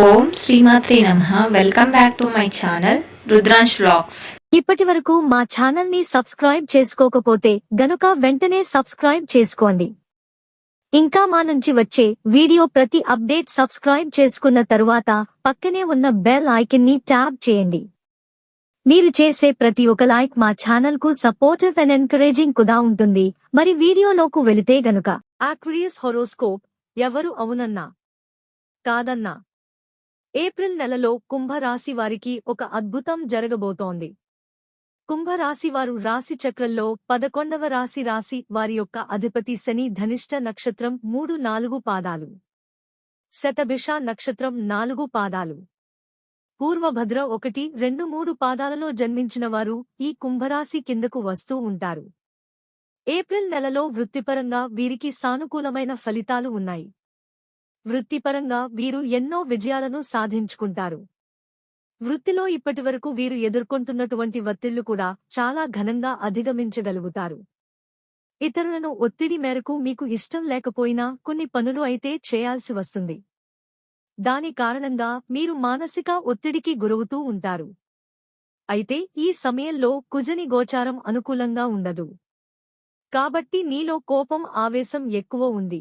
ఓం శ్రీమాత్రి నమ. Welcome back to my channel Rudransh vlogs ఇప్పటి వరకు మా ఛానల్ని సబ్స్క్రైబ్ చేసుకోకపోతే గనుక వెంటనే సబ్స్క్రైబ్ చేసుకోండి. ఇంకా మా నుంచి వచ్చే వీడియో ప్రతి అప్డేట్ సబ్స్క్రైబ్ చేసుకున్న తరువాత పక్కనే ఉన్న బెల్ ఐకన్ని ట్యాప్ చేయండి. మీరు చేసే ప్రతి ఒక్క లైక్ మా ఛానల్కు సపోర్టివ్ అండ్ ఎంకరేజింగ్ కుదా ఉంటుంది. మరి వీడియోలోకి వెళితే గనుక ఆక్విరియస్ హొరోస్కోప్ ఎవరు అవునన్నా? కాదన్నా? ఏప్రిల్ నెలలో కుంభరాశి వారికి ఒక అద్భుతం జరగబోతోంది. కుంభరాశివారు రాశి చక్రంలో పదకొండవ రాశి రాశి వారి యొక్క అధిపతి శని ధనిష్ట నక్షత్రం మూడు నాలుగు పాదాలు. శతభిష నక్షత్రం నాలుగు పాదాలు. పూర్వభద్ర ఒకటి రెండు మూడు పాదాలలో జన్మించినవారు ఈ కుంభరాశి కిందకు వస్తూ ఉంటారు. ఏప్రిల్ నెలలో వృత్తిపరంగా వీరికి సానుకూలమైన ఫలితాలు ఉన్నాయి. వృత్తిపరంగా వీరు ఎన్నో విజయాలను సాధించుకుంటారు. వృత్తిలో ఇప్పటివరకు వీరు ఎదుర్కొంటున్నటువంటి ఒత్తిళ్ళు కూడా చాలా ఘనంగా అధిగమించగలుగుతారు. ఇతరులను ఒత్తిడి మేరకు మీకు ఇష్టం లేకపోయినా కొన్ని పనులు అయితే చేయాల్సి వస్తుంది. దాని కారణంగా మీరు మానసిక ఒత్తిడికి గురవుతూ ఉంటారు. అయితే ఈ సమయంలో కుజని గోచారం అనుకూలంగా ఉండదు. కాబట్టి నీలో కోపం ఆవేశం ఎక్కువ ఉంది.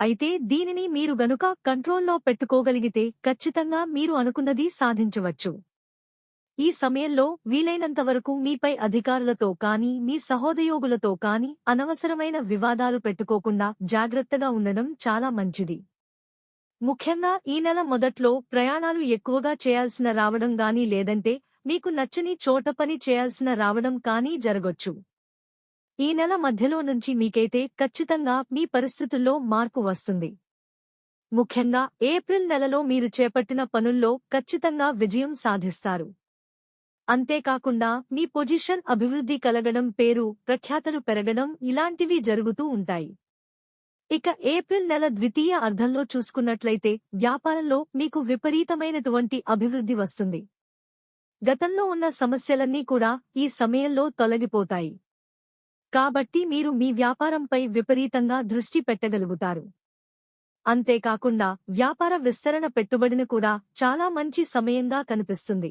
అయితే దీనిని మీరు గనుక కంట్రోల్లో పెట్టుకోగలిగితే ఖచ్చితంగా మీరు అనుకున్నది సాధించవచ్చు. ఈ సమయంలో వీలైనంతవరకు మీపై అధికారులతో కానీ మీ సహోదయోగులతో కానీ అనవసరమైన వివాదాలు పెట్టుకోకుండా జాగ్రత్తగా ఉండడం చాలా మంచిది. ముఖ్యంగా ఈ నెల మొదట్లో ప్రయాణాలు ఎక్కువగా చేయాల్సిన రావడం గానీ లేదంటే మీకు నచ్చని చోట పని చేయాల్సిన రావడం కానీ జరగొచ్చు. ఈ నెల మధ్యలో నుంచి మీకైతే ఖచ్చితంగా మీ పరిస్థితుల్లో మార్పు వస్తుంది. ముఖ్యంగా ఏప్రిల్ నెలలో మీరు చేపట్టిన పనుల్లో ఖచ్చితంగా విజయం సాధిస్తారు. అంతేకాకుండా మీ పొజిషన్ అభివృద్ధి కలగడం పేరు ప్రఖ్యాతలు పెరగడం ఇలాంటివి జరుగుతూ ఉంటాయి. ఇక ఏప్రిల్ నెల ద్వితీయ అర్ధంలో చూసుకున్నట్లయితే వ్యాపారంలో మీకు విపరీతమైనటువంటి అభివృద్ధి వస్తుంది. గతంలో ఉన్న సమస్యలన్నీ కూడా ఈ సమయంలో తొలగిపోతాయి. కాబట్టి మీరు మీ వ్యాపారంపై విపరీతంగా దృష్టి పెట్టగలుగుతారు. అంతేకాకుండా వ్యాపార విస్తరణ పెట్టుబడిని కూడా చాలా మంచి సమయంగా కనిపిస్తుంది.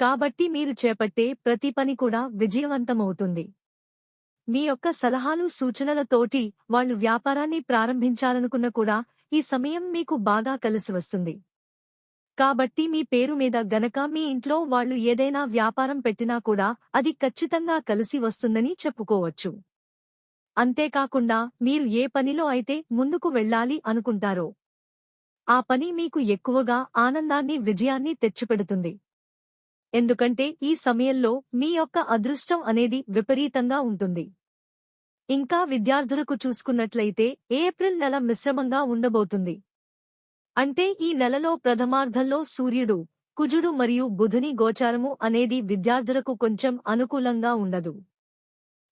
కాబట్టి మీరు చేపట్టే ప్రతి పని కూడా విజయవంతమవుతుంది. మీ యొక్క సలహాలు సూచనలతోటి వాళ్ళు వ్యాపారాన్ని ప్రారంభించాలనుకున్న కూడా ఈ సమయం మీకు బాగా కలిసి వస్తుంది. కాబట్టి మీ పేరు మీద గనక మీ ఇంట్లో వాళ్ళు ఏదైనా వ్యాపారం పెట్టినా కూడా అది ఖచ్చితంగా కలిసి వస్తుందని చెప్పుకోవచ్చు. అంతేకాకుండా మీరు ఏ పనిలో అయితే ముందుకు వెళ్ళాలి అనుకుంటారో ఆ పని మీకు ఎక్కువగా ఆనందాన్ని విజయాన్ని తెచ్చిపెడుతుంది. ఎందుకంటే ఈ సమయంలో మీ యొక్క అదృష్టం అనేది విపరీతంగా ఉంటుంది. ఇంకా విద్యార్థులకు చూసుకున్నట్లయితే ఏప్రిల్ నెల మిశ్రమంగా ఉండబోతుంది. అంటే ఈ నెలలో ప్రథమార్ధంలో సూర్యుడు కుజుడు మరియు బుధుని గోచారము అనేది విద్యార్థులకు కొంచెం అనుకూలంగా ఉండదు.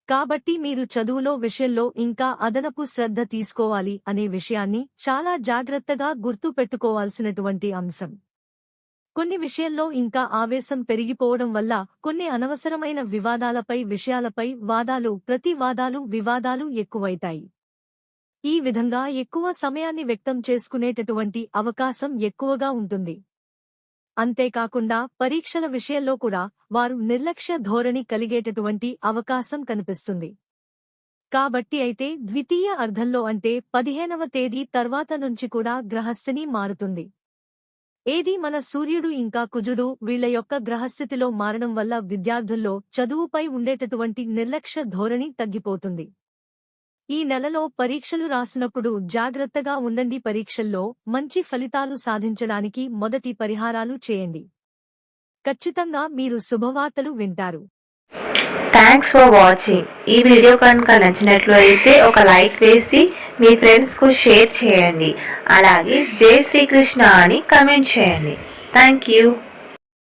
కాబట్టి మీరు చదువులో విషయంలో ఇంకా అదనపు శ్రద్ధ తీసుకోవాలి అనే విషయాన్ని చాలా జాగ్రత్తగా గుర్తు పెట్టుకోవాల్సినటువంటి అంశం. కొన్ని విషయంలో ఇంకా ఆవేశం పెరిగిపోవడం వల్ల కొన్ని అనవసరమైన వివాదాలపై విషయాలపై వాదాలు ప్రతి వాదాలు వివాదాలు ఎక్కువైతాయి. ఈ విధంగా ఎక్కువ సమయాన్ని వ్యక్తం చేసుకునేటటువంటి అవకాశం ఎక్కువగా ఉంటుంది. అంతేకాకుండా పరీక్షల విషయంలో కూడా వారు నిర్లక్ష్య ధోరణి కలిగేటటువంటి అవకాశం కనిపిస్తుంది. కాబట్టి అయితే ద్వితీయ అర్ధంలో అంటే పదిహేనవ తేదీ తర్వాత నుంచి కూడా గ్రహస్థిని మారుతుంది. ఏది మన సూర్యుడు ఇంకా కుజుడు వీళ్ళ యొక్క గ్రహస్థితిలో మారడం వల్ల విద్యార్థుల్లో చదువుపై ఉండేటటువంటి నిర్లక్ష్య ధోరణి తగ్గిపోతుంది. ఈ నెలలో పరీక్షలు రాసినప్పుడు జాగ్రత్తగా ఉండండి. పరీక్షల్లో మంచి ఫలితాలు సాధించడానికి మొదటి పరిహారాలు చేయండి. ఖచ్చితంగా మీరు శుభవార్తలు వింటారు. థ్యాంక్స్ ఫర్ వాచింగ్ ఈ వీడియో కనుక నచ్చినట్లు అయితే ఒక లైక్ వేసి మీ ఫ్రెండ్స్కు షేర్ చేయండి. అలాగే జై శ్రీకృష్ణ అని కమెంట్ చేయండి. Thank you